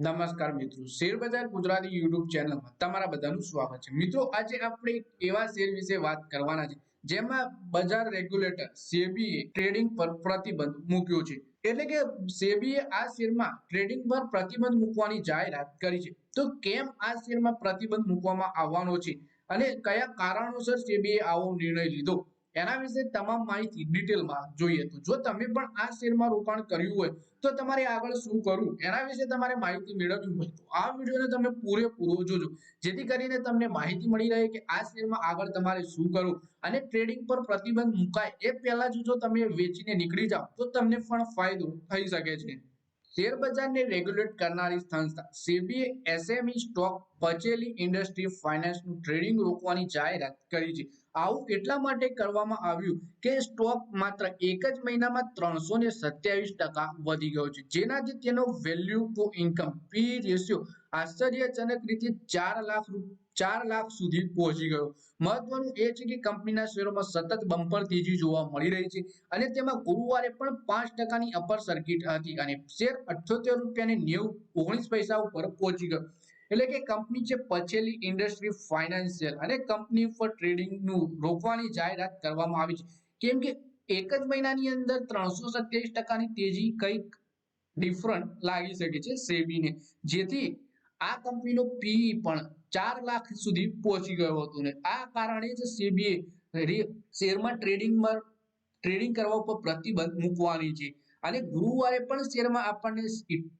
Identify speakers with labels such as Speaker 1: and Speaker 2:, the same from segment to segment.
Speaker 1: નમસ્કાર મિત્રો, share Gujarati YouTube ચેનલમાં તમારા બધાનું સ્વાગત છે. મિત્રો, આજે આપણે એવા શેર વિશે વાત કરવાના છે, જેમાં બજાર રેગ્યુલેટર સેબીએ ટ્રેડિંગ પર પ્રતિબંધ મૂક્યો છે. એટલે કે સેબીએ આ શેરમાં ટ્રેડિંગ પર પ્રતિબંધ મૂકવાની જાહેરાત કરી છે. તો કેમ આ શેરમાં પ્રતિબંધ મૂકવામાં આવવાનો છે અને કયા કારણોસર સેબીએ આવો નિર્ણય લીધો? એના વિશે તમામ માહિતી ડિટેલમાં જોઈએ તો જો તમે પણ આ શેરમાં રોકાણ કર્યું હોય તો તમારે આગળ શું કરવું? એના વિશે તમારે માહિતી મેળવવી હોય તો આ વિડીયોને તમે પૂરેપૂરો જોજો. જેથી કરીને તમને માહિતી મળી રહે કે આ શેરમાં આગળ તમારે શું કરવું. અને ટ્રેડિંગ પર પ્રતિબંધ મુકાય એ પહેલા જ તમે વેચીને નીકળી જાઓ તો તમને પણ ફાયદો થઈ શકે છે. શેર બજારને રેગ્યુલેટ કરનારી સંસ્થા સેબીએ એસએમઈ સ્ટોક પચેલી ઇન્ડસ્ટ્રી ફાઇનાન્સનું ટ્રેડિંગ રોકવાની જાહેરાત કરી છે. આવું એટલા માટે કરવામાં આવ્યું કે સ્ટોક માત્ર એક જ મહિનામાં ત્રણસો ને સત્યાવીસ ટકા વધી ગયો છે. જેનાથી તેનો value to income P ratio આશ્ચર્યજનક રીતે ચાર લાખ ચાર લાખ સુધી પહોંચી ગયો. મહત્વનું એ છે કે કંપનીના શેરોમાં સતત બમ્પર તેજી જોવા મળી રહી છે અને તેમાં ગુરુવારે પણ પાંચ ટકાની અપર સર્કિટ હતી અને શેર અઠ્યોતેર રૂપિયા ને નેવું, ઓગણીસ પૈસા ઉપર પહોંચી ગયો. એટલે કે કંપની છે પછેલી ઇન્ડસ્ટ્રી ફાઇનાન્શિયલ અને કંપની પર ટ્રેડિંગનું રોકવાની જાહેરાત કરવામાં આવી છે. કેમ કે એક જ મહિનાની અંદર ત્રણસો સત્યાવીસ ટકાની તેજી કંઈક ડિફરન્ટ લાગી શકે છે સેબીને. જેથી આ કંપનીનો પીઈ પણ ચાર લાખ સુધી પહોંચી ગયો હતો ને. આ કારણે જ સેબીએ શેરમાં ટ્રેડિંગમાં ટ્રેડિંગ કરવા ઉપર પ્રતિબંધ મૂકવાની છે. અને ગુરુવારે પણ શેરમાં આપણને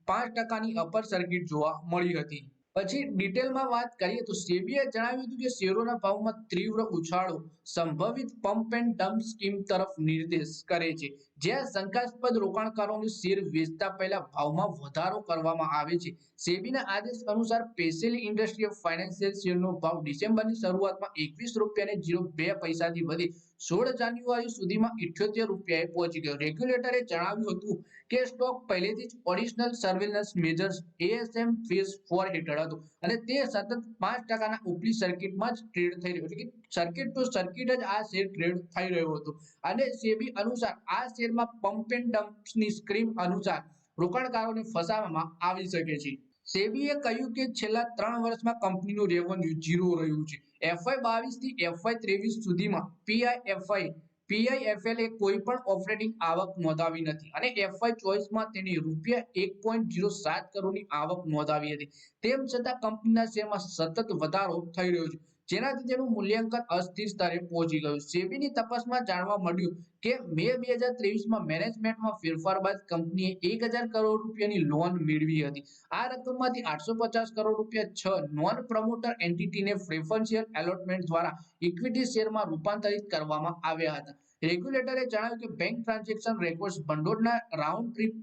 Speaker 1: પાંચ ટકાની અપર સર્કિટ જોવા મળી હતી. પછી ડિટેલમાં વાત કરીએ તો સેબીએ જણાવ્યું હતું કે શેરોના ભાવમાં તીવ્ર ઉછાળો સંભવિત પમ્પ એન્ડ ડમ્પ સ્કીમ તરફ નિર્દેશ કરે છે. જ્યાં શંકાસ્પદ રોકાણકારોને શેર વેચતા પહેલા ભાવમાં વધારો કરવામાં આવે છે. સેબીના આદેશ અનુસાર પેસેલી ઇન્ડસ્ટ્રીયલ ફાઇનાન્શિયલ શેરનો ભાવ ડિસેમ્બરની શરૂઆતમાં એકવીસ રૂપિયા ને જીરો બે પૈસાથી વધી સોળ જાન્યુઆરી સુધીમાં ઇઠ્યોતેર રૂપિયાએ પહોંચી ગયો. રેગ્યુલેટરે જણાવ્યું હતું કે સ્ટોક પહેલેથી જ additional surveillance measures ASM phase four હેઠળ હતો અને તે સતત પાંચ ટકાના ઉપલી સર્કિટમાં જ ટ્રેડ થઈ રહ્યો. એટલે કે સર્કિટ ટુ સર્કિટ જ આ શેર ટ્રેડ થઈ રહ્યો હતો. અને સેબી અનુસાર આ શેરમાં પમ્પ એન્ડ ડમ્પની સ્કીમ અનુસાર રોકાણકારોને ફસાવવામાં આવી શકે છે. સેબીએ કહ્યું કે છેલ્લા ત્રણ વર્ષમાં કંપનીનું રેવન્યુ ઝીરો રહ્યું છે. એફઆઈ બાવીસથી એફઆઈ ત્રેવીસ સુધીમાં પીઆઈએફઆઈ પીઆઈએફએલ એ કોઈ પણ ઓપરેટિંગ આવક નોંધાવી નથી. અને એફઆઈ ચોવીસમાં તેની રૂપિયા એક પોઈન્ટ જીરો સાત કરોડની આવક નોંધાવી હતી. તેમ છતાં કંપનીના શેરમાં સતત વધારો થઈ રહ્યો છે. જેનાથી તેનું મૂલ્યાંકન અસ્થિર સ્તરે પહોંચી ગયું. સેબીની તપાસમાં જાણવા મળ્યું કે મે બે હજાર ત્રેવીસમાં મેનેજમેન્ટમાં ફેરફાર બાદ કંપનીએ એક કરોડ રૂપિયાની લોન મેળવી હતી. આ રકમમાંથી આઠસો પચાસ કરોડ રૂપિયા છ નોન પ્રમોટર એન્ટિટીને પ્રેફરન્શિયલ એલોટમેન્ટ દ્વારા ઇક્વિટી શેરમાં રૂપાંતરિત કરવામાં આવ્યા હતા. રેગ્યુલેટરે જણાવ્યું કે બેંક ટ્રાન્ઝેક્શન રેકોર્ડ્સ ભંડોળના રાઉન્ડ ટ્રીપ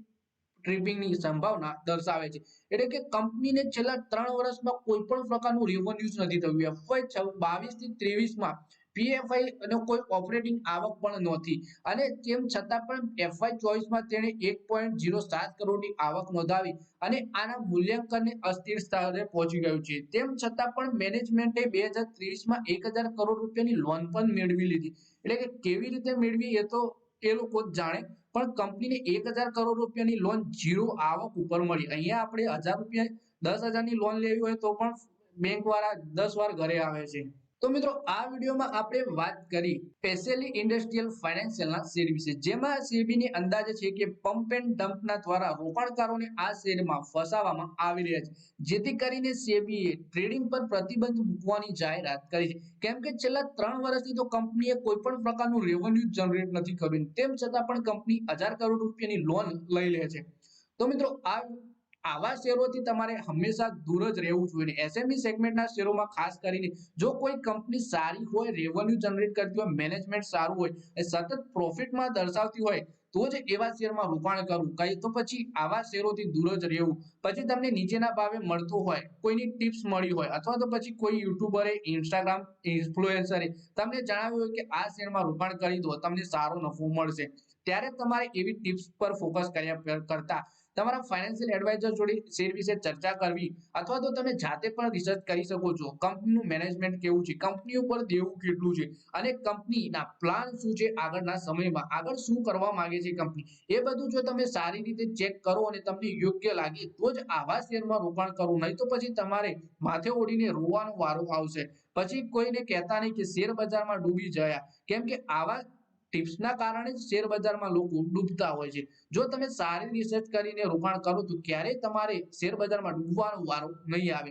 Speaker 1: ટ્રિપિંગની સંભાવના દર્શાવે છે. એટલે કે કંપનીને છેલ્લા ત્રણ વર્ષમાં કોઈ પણ પ્રકારનું રેવન્યુઝ નથી થયું. એફવાય બાવીસથી ત્રેવીસમાં પીએફઆઈ અને કોઈ ઓપરેટિંગ આવક પણ નહોતી. અને તેમ છતાં પણ એફવાય ચોવીસમાં તેણે એક પોઈન્ટ જીરો સાત કરોડની આવક નોંધાવી અને આના મૂલ્યાંકનને અસ્થિર સ્તરે પહોંચી ગયું છે. તેમ છતાં પણ મેનેજમેન્ટે બે હજાર ત્રેવીસમાં એક હજાર કરોડ રૂપિયાની લોન પણ મેળવી લીધી. એટલે કે કેવી રીતે મેળવી એ તો એ લોકો જ જાણે. પણ કંપનીને એક હજાર કરોડ રૂપિયાની લોન જીરો આવક ઉપર મળી. અહીંયા આપણે હજાર રૂપિયા દસ હજારની લોન લેવી હોય તો પણ બેંક વાળા દસ વાર ઘરે આવે છે. તો મિત્રો, આ વિડીયોમાં આપણે વાત કરી સ્પેશિયલી ઇન્ડસ્ટ્રીયલ ફાઇનાન્શિયલના શેર વિશે. જેમાં સેબીની અંદાજ છે કે પંપ એન્ડ ડમ્પના દ્વારા રોકાણકારોને આ શેરમાં ફસાવવામાં આવી રહ્યા છે. જેથી કરીને સેબીએ ટ્રેડિંગ પર પ્રતિબંધ મૂકવાની જાહેરાત કરી છે. કેમ કે છેલ્લા ત્રણ વર્ષથી તો કંપનીએ કોઈ પણ પ્રકારનું રેવન્યુ જનરેટ નથી કર્યું. તેમ છતાં પણ કંપની હજાર કરોડ રૂપિયાની લોન લઈ લે છે. તો મિત્રો, આ આવા શેરોથી તમારે હંમેશા દૂર જ રહેવું જોઈએ એસએમઈ સેગમેન્ટના શેરોમાં ખાસ કરીને જો કોઈ કંપની સારી હોય રેવન્યુ જનરેટ કરતી હોય મેનેજમેન્ટ સારું હોય, એ સતત પ્રોફિટમાં દર્શાવતી હોય તો જ એવા શેરમાં રોકાણ કરવું કઈ તો પછી આવા શેરોથી દૂર જ રહેવું. પછી તમને નીચેના ભાવે મળતું હોય, કોઈની ટિપ્સ મળી હોય, અથવા તો પછી કોઈ યુટ્યુબરે, ઇન્સ્ટાગ્રામ ઇન્ફ્લુએન્સરે તમને જણાવ્યું હોય કે આ શેરમાં રોકાણ કરી દો, તમને સારો નફો મળશે. ત્યારે તમારે એવી ટિપ્સ પર ફોકસ કર્યા કરતા. તમારા ફાઇનાન્શિયલ એડવાઇઝર જોડે શેર વિશે ચર્ચા કરવી, અથવા તો તમે જાતે પણ રિસર્ચ કરી શકો છો. કંપનીનું મેનેજમેન્ટ કેવું છે? કંપની ઉપર દેવું કેટલું છે? અને કંપનીના પ્લાન શું છે આગળના સમયમાં? આગળ શું કરવા માંગે છે કંપની એ બધું જો તમે સારી રીતે ચેક કરો અને તમને યોગ્ય લાગે, તો જ આવા શેરમાં રોકાણ કરવું નહીં તો પછી તમારે માથે ઓડીને રોવાનો વારો આવશે. પછી કોઈને કહેતા નહીં કે શેર બજારમાં ડૂબી જયા. કેમ કે આવા ટિપ્સના કારણે શેર બજારમાં લોકો ડૂબતા હોય છે. જો તમે સારી રિસર્ચ કરીને રોકાણ કરો, તો ક્યારેય તમારે શેર બજારમાં ડૂબવાનો વારો નહીં આવે.